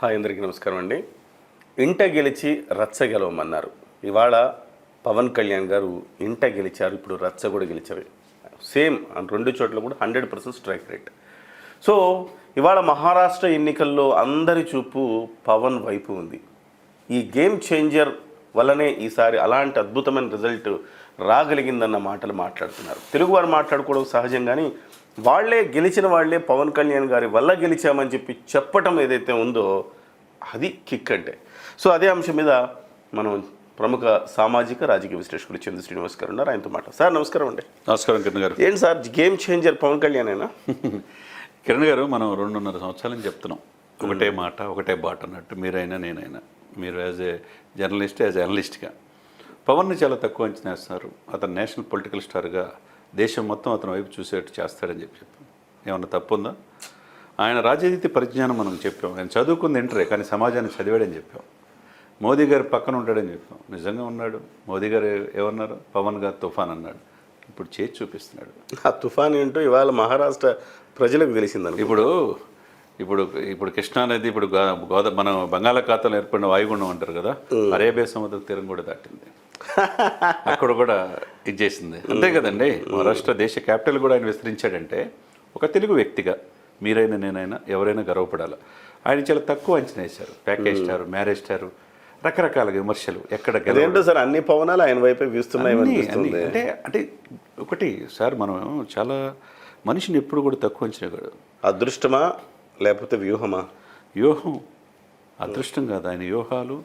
Hi అందరికీ నమస్కారం అండి. ఇంట గెలిచి రచ్చ గెలవమన్నారు. ఇవాళ పవన్ కళ్యాణ్ గారు ఇంట గెలిచారు ఇప్పుడు రచ్చ కూడా గెలిచారు. సేమ్ రెండు చోట్ల కూడా hundred percent strike rate. So ఇవాళ మహారాష్ట్ర ఎన్నికల్లో అందరి చూపు పవన్ వైపు ఉంది. ఈ గేమ్ చేంజర్ వల్లనే ఈసారి అలాంటి అద్భుతమైన రిజల్ట్ రాగలిగిందన్న మాటలు మాట్లాడుతున్నారు. తెలుగువారు మాట్లాడుకోవడం సహజం కానీ వాళ్ళే గెలిచిన వాళ్ళే పవన్ కళ్యాణ్ గారి వల్ల గెలిచామని చెప్పి చెప్పటం ఏదైతే ఉందో అది కిక్ అంటే. సో అదే అంశం మీద మనం ప్రముఖ సామాజిక రాజకీయ విశ్లేషకులు చంద్ర శ్రీనివాస్ గారు ఉన్నారు. ఆయనతో మాట సార్ నమస్కారం అండి. నమస్కారం కిరణ్ గారు. ఏంటి sir game changer Pawan Kalyan అయినా కిరణ్ గారు మనం రెండున్నర సంవత్సరాలని చెప్తున్నాం. ఒకటే మాట ఒకటే బాట అన్నట్టు మీరైనా నేనైనా. మీరు యాజ్ ఏ జర్నలిస్ట్ యాజ్ అనలిస్ట్గా. పవన్ని చాలా తక్కువ అంచనా వేస్తున్నారు అతను నేషనల్ పొలిటికల్ స్టార్గా దేశం మొత్తం అతని వైపు చూసేట్టు చేస్తాడని చెప్పి చెప్పాం ఏమన్నా తప్పు ఉందా ఆయన రాజనీతి పరిజ్ఞానం మనం చెప్పాం. ఆయన చదువుకుంది ఇంటరే కానీ సమాజాన్ని చదివాడని చెప్పాం. మోదీ గారు పక్కన ఉంటాడని చెప్పాం. నిజంగా ఉన్నాడు. మోదీ గారు ఏమన్నారు పవన్ గారు తుఫాన్ అన్నాడు. ఇప్పుడు చేసి చూపిస్తున్నాడు. ఆ తుఫాన్ ఏంటో ఇవాళ మహారాష్ట్ర ప్రజలకు తెలిసిందనుకో. ఇప్పుడు ఇప్పుడు ఇప్పుడు కృష్ణా నది ఇప్పుడు గోదా మన బంగాళాఖాతంలో ఏర్పడిన వాయుగుండం అంటారు కదా అరేబియా సముద్ర తీరం కూడా దాటింది. అక్కడ కూడా ఇది చేసింది. అంతే కదండి. మహారాష్ట్ర దేశ క్యాపిటల్ కూడా ఆయన విస్తరించాడంటే ఒక తెలుగు వ్యక్తిగా మీరైనా నేనైనా ఎవరైనా గర్వపడాలి. ఆయన చాలా తక్కువ అంచనా వేశారు. ప్యాకేజ్ స్టార్ మ్యారేజ్ స్టార్ రకరకాల విమర్శలు ఎక్కడ సార్ అన్ని పవనాలు ఆయన వైపే వీస్తున్నాయి. అంటే అంటే ఒకటి సార్ మనం చాలా మనిషిని ఎప్పుడు కూడా తక్కువ అంచనా కాదు అదృష్టమా? లేకపోతే వ్యూహమా? వ్యూహం అదృష్టం కాదు. ఆయన వ్యూహాలు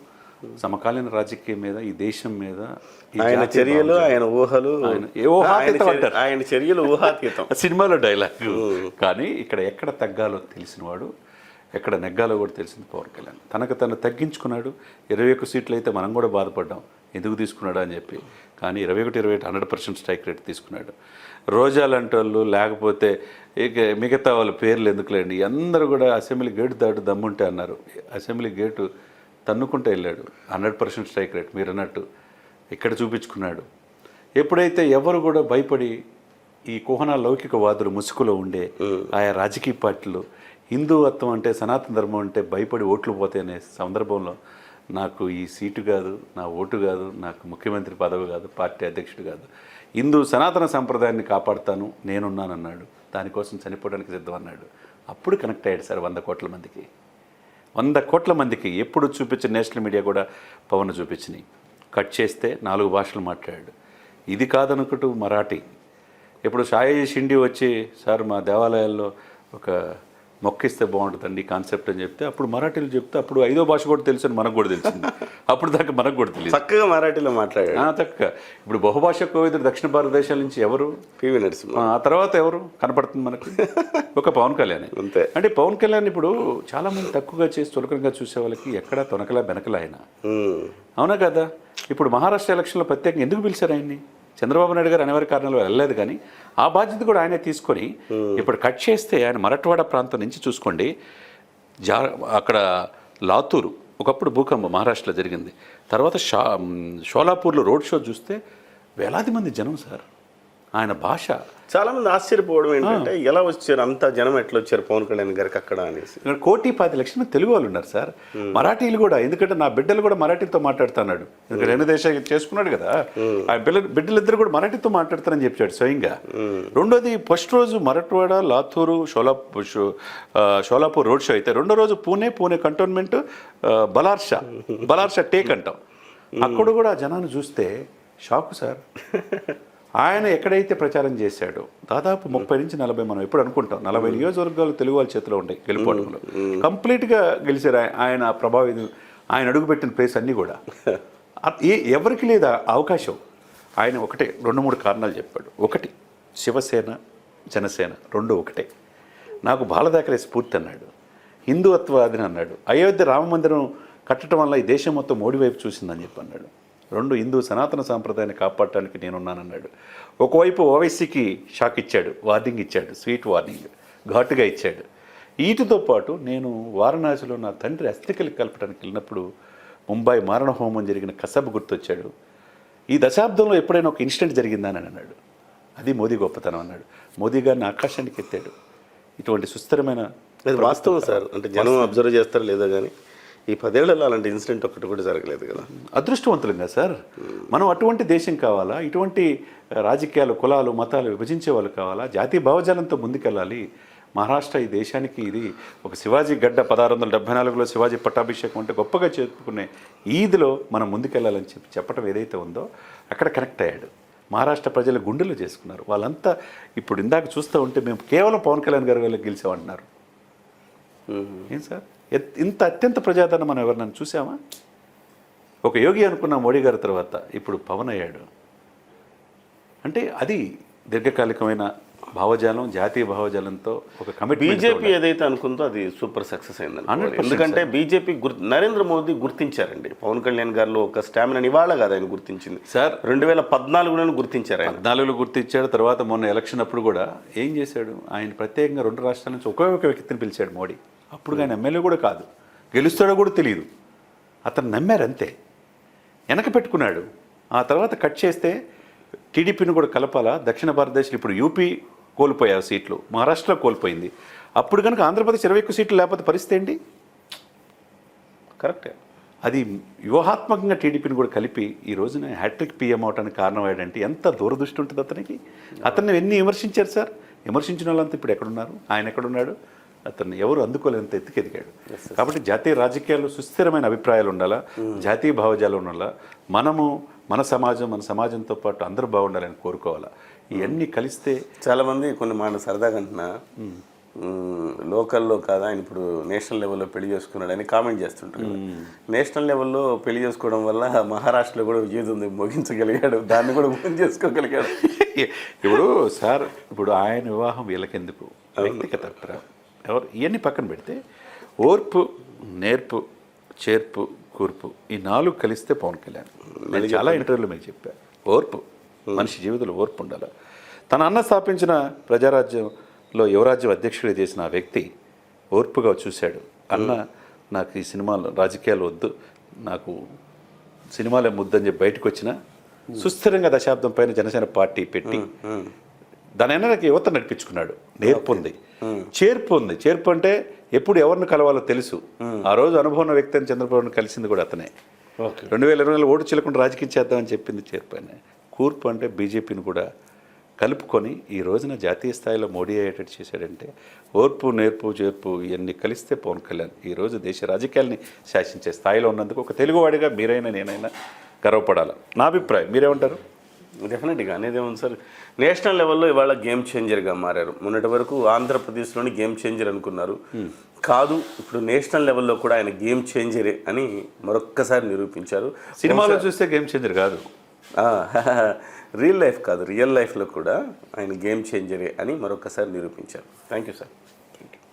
సమకాలీన రాజకీయం మీద ఈ దేశం మీద ఆయన చర్యలు ఆయన ఊహలు ఆయన చర్యలు ఊహాతీతం. సినిమాలో డైలాగ్ కానీ ఇక్కడ ఎక్కడ తగ్గాలో తెలిసినవాడు ఎక్కడ నెగ్గాలో కూడా తెలిసింది పవన్ కళ్యాణ్. తనకు తను తగ్గించుకున్నాడు. ఇరవై ఒక్క సీట్లు అయితే మనం కూడా బాధపడ్డాం. ఎందుకు తీసుకున్నాడు అని చెప్పి. కానీ ఇరవై ఒకటి ఇరవై హండ్రెడ్ పర్సెంట్ స్ట్రైక్ రేట్ తీసుకున్నాడు. రోజా లాంటి వాళ్ళు లేకపోతే ఇక మిగతా వాళ్ళ పేర్లు ఎందుకులేండి? అందరూ కూడా అసెంబ్లీ గేటు దాటు దమ్ముంటే అన్నారు. అసెంబ్లీ గేటు తన్నుకుంటే వెళ్ళాడు. హండ్రెడ్ పర్సెంట్ స్ట్రైక్ రేట్ మీరు అన్నట్టు ఇక్కడ చూపించుకున్నాడు. ఎప్పుడైతే ఎవరు కూడా భయపడి ఈ కుహన లౌకికవాదులు ముసుగులో ఉండే ఆయా రాజకీయ పార్టీలు హిందూవత్వం అంటే సనాతన ధర్మం అంటే భయపడి ఓట్లు పోతాయనే సందర్భంలో నాకు ఈ సీటు కాదు నా ఓటు కాదు నాకు ముఖ్యమంత్రి పదవి కాదు పార్టీ అధ్యక్షుడు కాదు. హిందూ సనాతన సంప్రదాయాన్ని కాపాడుతాను నేనున్నానన్నాడు. దానికోసం చనిపోవడానికి సిద్ధం అన్నాడు అప్పుడు కనెక్ట్ అయ్యాడు సార్ వంద కోట్ల మందికి. వంద కోట్ల మందికి ఎప్పుడు చూపించిన నేషనల్ మీడియా కూడా పవన్ చూపించినాయి. కట్ చేస్తే నాలుగు భాషలు మాట్లాడాడు. ఇది కాదనుకుంటూ మరాఠీ. ఇప్పుడు సాయి షిండి వచ్చి సార్ మా దేవాలయాల్లో ఒక మొక్కిస్తే బాగుంటుందండి కాన్సెప్ట్ అని చెప్తే అప్పుడు మరాఠీలు చెప్తే అప్పుడు ఐదో భాష కూడా తెలుసు అని మనకు కూడా తెలిసింది. అప్పుడు దాకా మనకు కూడా తెలియదు. చక్కగా మరాఠీలో మాట్లాడాడు. ఆ, చక్కగా. ఇప్పుడు బహుభాష కోవిదుడు దక్షిణ భారతదేశాల నుంచి ఎవరు? పివి నరసింహ. ఆ తర్వాత ఎవరు? కనపడుతుంది మనకు. ఒక పవన్ కళ్యాణ్. అంతే. అంటే పవన్ కళ్యాణ్ ఇప్పుడు చాలా మంది తక్కువగా చేసి చులకనగా చూసే వాళ్ళకి ఎక్కడా తొనకలా బెనకలా ఆయన. అవునా కదా? ఇప్పుడు మహారాష్ట్ర ఎలక్షన్లో ప్రత్యేకంగా ఎందుకు పిలిచారు ఆయన్ని? చంద్రబాబు నాయుడు గారు అనివార్య కారణాలు వెళ్ళలేదు కానీ ఆ బాధ్యత కూడా ఆయనే తీసుకొని ఇప్పుడు కట్ చేస్తే ఆయన మరట్వాడ ప్రాంతం నుంచి చూసుకోండి. జా అక్కడ లాతూరు ఒకప్పుడు భూకంపం మహారాష్ట్రలో జరిగింది. తర్వాత షా షోలాపూర్లో రోడ్ షో చూస్తే వేలాది మంది జనం సార్. ఆయన భాష. చాలా మంది ఆశ్చర్యపోవడం ఏంటంటే ఎలా వచ్చారు అంత జనం ఎట్లా వచ్చారు పవన్ కళ్యాణ్ గారికి అక్కడ అనేసి. ఇక్కడ కోటి పది లక్షల మంది తెలుగు వాళ్ళు ఉన్నారు సార్. మరాఠీలు కూడా ఎందుకంటే నా బిడ్డలు కూడా మరాఠీతో మాట్లాడుతున్నాడు. ఎందుకంటే రెండు దేశాలు చేసుకున్నాడు కదా. ఆ బిడ్డ బిడ్డలిద్దరు కూడా మరాఠీతో మాట్లాడతారని చెప్పాడు స్వయంగా. రెండోది ఫస్ట్ రోజు మరట్వాడ లాతూరు షోలాపూర్ షోలాపూర్ రోడ్ షో అయితే రెండో రోజు పూణే పూణే కంటోన్మెంట్ బలార్షా. బలార్షా టేక్ అంటాం. అక్కడ కూడా జనాన్ని చూస్తే షాకు సార్. ఆయన ఎక్కడైతే ప్రచారం చేశాడో దాదాపు ముప్పై నుంచి నలభై మనం ఎప్పుడు అనుకుంటాం. నలభై నియోజకవర్గాలు తెలుగు వాళ్ళ చేతిలో ఉంటాయి గెలుపోవడంలో కంప్లీట్గా గెలిచారు ఆయ- ఆయన ప్రభావితం ఆయన అడుగుపెట్టిన ప్లేస్ అన్నీ కూడా. ఏ ఎవరికి లేదా అవకాశం? ఆయన ఒకటే రెండు మూడు కారణాలు చెప్పాడు. ఒకటి శివసేన జనసేన రెండు ఒకటే. నాకు బాలదాకరే స్ఫూర్తి అన్నాడు. హిందుత్వాదిని అన్నాడు. అయోధ్య రామ మందిరం కట్టడం వల్ల ఈ దేశం మొత్తం మోడీ వైపు చూసిందని చెప్పి అన్నాడు. రెండు హిందూ సనాతన సాంప్రదాయాన్ని కాపాడటానికి నేనున్నానన్నాడు. ఒకవైపు ఓవైసీకి షాక్ ఇచ్చాడు వార్నింగ్ ఇచ్చాడు స్వీట్ వార్నింగ్ ఘాటుగా ఇచ్చాడు. వీటితో పాటు నేను వారణాసిలో నా తండ్రి అస్థికలు కలపడానికి వెళ్ళినప్పుడు ముంబై మారణ హోమం జరిగిన కసబ్ గుర్తొచ్చాడు. ఈ దశాబ్దంలో ఎప్పుడైనా ఒక ఇన్సిడెంట్ జరిగిందా అని అన్నాడు. అది మోదీ గొప్పతనం అన్నాడు. మోదీ గారిని ఆకాశానికి ఎత్తాడు. ఇటువంటి సుస్థిరమైన వాస్తవం సార్. అంటే జనం అబ్జర్వ్ చేస్తారు లేదో కానీ ఈ పదేళ్ళలో అలాంటి ఇన్సిడెంట్ ఒక్కటి కూడా జరగలేదు కదా. అదృష్టవంతులంగా సార్. మనం అటువంటి దేశం కావాలా? ఇటువంటి రాజకీయాలు కులాలు మతాలు విభజించే వాళ్ళు కావాలా? జాతీయ భావజాలంతో ముందుకెళ్ళాలి. మహారాష్ట్ర ఈ దేశానికి ఇది ఒక శివాజీ గడ్డ పదహారు వందల డెబ్బై నాలుగులో శివాజీ పట్టాభిషేకం అంటే గొప్పగా చెప్పుకునే ఈద్లో మనం ముందుకెళ్ళాలని చెప్పి చెప్పడం ఏదైతే ఉందో అక్కడ కనెక్ట్ అయ్యాడు. మహారాష్ట్ర ప్రజల గుండెలు చేసుకున్నారు. వాళ్ళంతా ఇప్పుడు ఇందాక చూస్తూ ఉంటే మేము కేవలం పవన్ కళ్యాణ్ గారి వల్ల గెలిచామంటున్నారు. ఏం సార్? ఇంత అత్యంత ప్రజాదరణ మనం ఎవరినైనా చూసామా? ఒక యోగి అనుకున్న మోడీ గారి తర్వాత ఇప్పుడు పవన్ అయ్యాడు. అంటే అది దీర్ఘకాలికమైన భావజాలం జాతీయ భావజాలంతో ఒక కమిట్మెంట్ బీజేపీ ఏదైతే అనుకుందో అది సూపర్ సక్సెస్ అయింది 100% ఎందుకంటే బీజేపీ గుర్ నరేంద్ర మోదీ గుర్తించారండి. పవన్ కళ్యాణ్ గారిలో ఒక స్టామినా ఇవాళ కాదు ఆయన గుర్తించింది. సార్. రెండు వేల పద్నాలుగులోనే గుర్తించారు ఆయన. పద్నాలుగులో గుర్తించాడు తర్వాత మొన్న ఎలక్షన్ అప్పుడు కూడా ఏం చేశాడు? ఆయన ప్రత్యేకంగా రెండు రాష్ట్రాల నుంచి ఒకే ఒక వ్యక్తిని పిలిచాడు మోడీ. అప్పుడు ఆయన ఎమ్మెల్యే కూడా కాదు. గెలుస్తాడో కూడా తెలియదు అతను నమ్మారు అంతే వెనక పెట్టుకున్నాడు. ఆ తర్వాత కట్ చేస్తే టీడీపీని కూడా కలపాలా? దక్షిణ భారతదేశంలో ఇప్పుడు యూపీ కోల్పోయారు సీట్లు. మహారాష్ట్రలో కోల్పోయింది. అప్పుడు కనుక ఆంధ్రప్రదేశ్ ఇరవై ఎక్కువ సీట్లు లేకపోతే పరిస్థితి ఏంటి? కరెక్టే. అది వ్యూహాత్మకంగా టీడీపీని కూడా కలిపి ఈ రోజున హ్యాట్రిక్ పీఎం అవటానికి కారణం ఏంటంటే ఎంత దూరదృష్టి ఉంటుంది అతనికి? అతన్ని ఎన్ని విమర్శించారు సార్? విమర్శించిన వాళ్ళంతా ఇప్పుడు ఎక్కడున్నారు? ఆయన ఎక్కడున్నాడు? అతన్ని ఎవరు అందుకోలేనంత ఎత్తుకు ఎదిగాడు. కాబట్టి జాతీయ రాజకీయాల్లో సుస్థిరమైన అభిప్రాయాలు ఉండాలా? జాతీయ భావజాలు ఉండాలా? మనము మన సమాజం మన సమాజంతో పాటు అందరూ బాగుండాలని కోరుకోవాలా? ఇవన్నీ కలిస్తే చాలా మంది కొన్ని మాట సరదాగా అంటున్నా. మ్మ్, లోకల్లో కాదా? ఆయన ఇప్పుడు నేషనల్ లెవెల్లో పెళ్ళి చేసుకున్నాడని కామెంట్ చేస్తుంటారు నేషనల్ లెవెల్లో పెళ్ళి చేసుకోవడం వల్ల మహారాష్ట్రలో కూడా విజయం ముగించగలిగాడు దాన్ని కూడా ముగించి చేసుకోగలిగాడు. ఇప్పుడు సార్ ఇప్పుడు ఆయన వివాహం వీళ్ళకెందుకు? వ్యక్తిగత అభిప్రాయం. ఎవరు? ఇవన్నీ పక్కన పెడితే ఓర్పు నేర్పు చేర్పు కూర్పు ఈ నాలుగు కలిస్తే పవన్ కళ్యాణ్. నేను చాలా ఇంటర్వ్యూలో మీకు చెప్పా. ఓర్పు. మనిషి జీవితంలో ఓర్పు ఉండాలి. తన అన్న స్థాపించిన ప్రజారాజ్యంలో యువరాజ్యం అధ్యక్షుడిగా చేసిన ఆ వ్యక్తి ఓర్పుగా చూశాడు. అన్న నాకు ఈ సినిమాలు రాజకీయాలు వద్దు నాకు సినిమాలే ముద్దని చెప్పి బయటకు వచ్చిన సుస్థిరంగా దశాబ్దం పైన జనసేన పార్టీ పెట్టి దాని వెనక యువత నడిపించుకున్నాడు. నేర్పు ఉంది. చేర్పు ఉంది. చేర్పు అంటే ఎప్పుడు ఎవరిని కలవాలో తెలుసు. ఆ రోజు అనుభవం వ్యక్తి అని చంద్రబాబును కలిసింది కూడా అతనే. ఓకే. రెండు వేల ఇరవై ఓటు చెల్లకుండా రాజకీయం చేద్దామని చెప్పింది చేర్పు అని కూర్పు అంటే బీజేపీని కూడా కలుపుకొని ఈ రోజున జాతీయ స్థాయిలో మోడీ అయ్యేటట్టు చేశాడంటే ఓర్పు నేర్పు చేర్పు ఇవన్నీ కలిస్తే పవన్ కళ్యాణ్ ఈ రోజు దేశ రాజకీయాల్ని శాసించే స్థాయిలో ఉన్నందుకు ఒక తెలుగువాడిగా మీరైనా నేనైనా గర్వపడాలి? నా అభిప్రాయం. మీరేమంటారు? డెఫినెట్గా అనేది ఏముంది సార్? నేషనల్ లెవెల్లో ఇవాళ గేమ్ చేంజర్గా మారారు. మొన్నటి వరకు ఆంధ్రప్రదేశ్లోని గేమ్ చేంజర్ అనుకున్నారు. కాదు ఇప్పుడు నేషనల్ లెవెల్లో కూడా ఆయన గేమ్ చేంజరే అని మరొక్కసారి నిరూపించారు. సినిమాలో చూస్తే గేమ్ చేంజర్ కాదు. రియల్ లైఫ్ కాదు రియల్ లైఫ్లో కూడా ఆయన గేమ్ చేంజరే అని మరొకసారి నిరూపించారు. Thank you sir.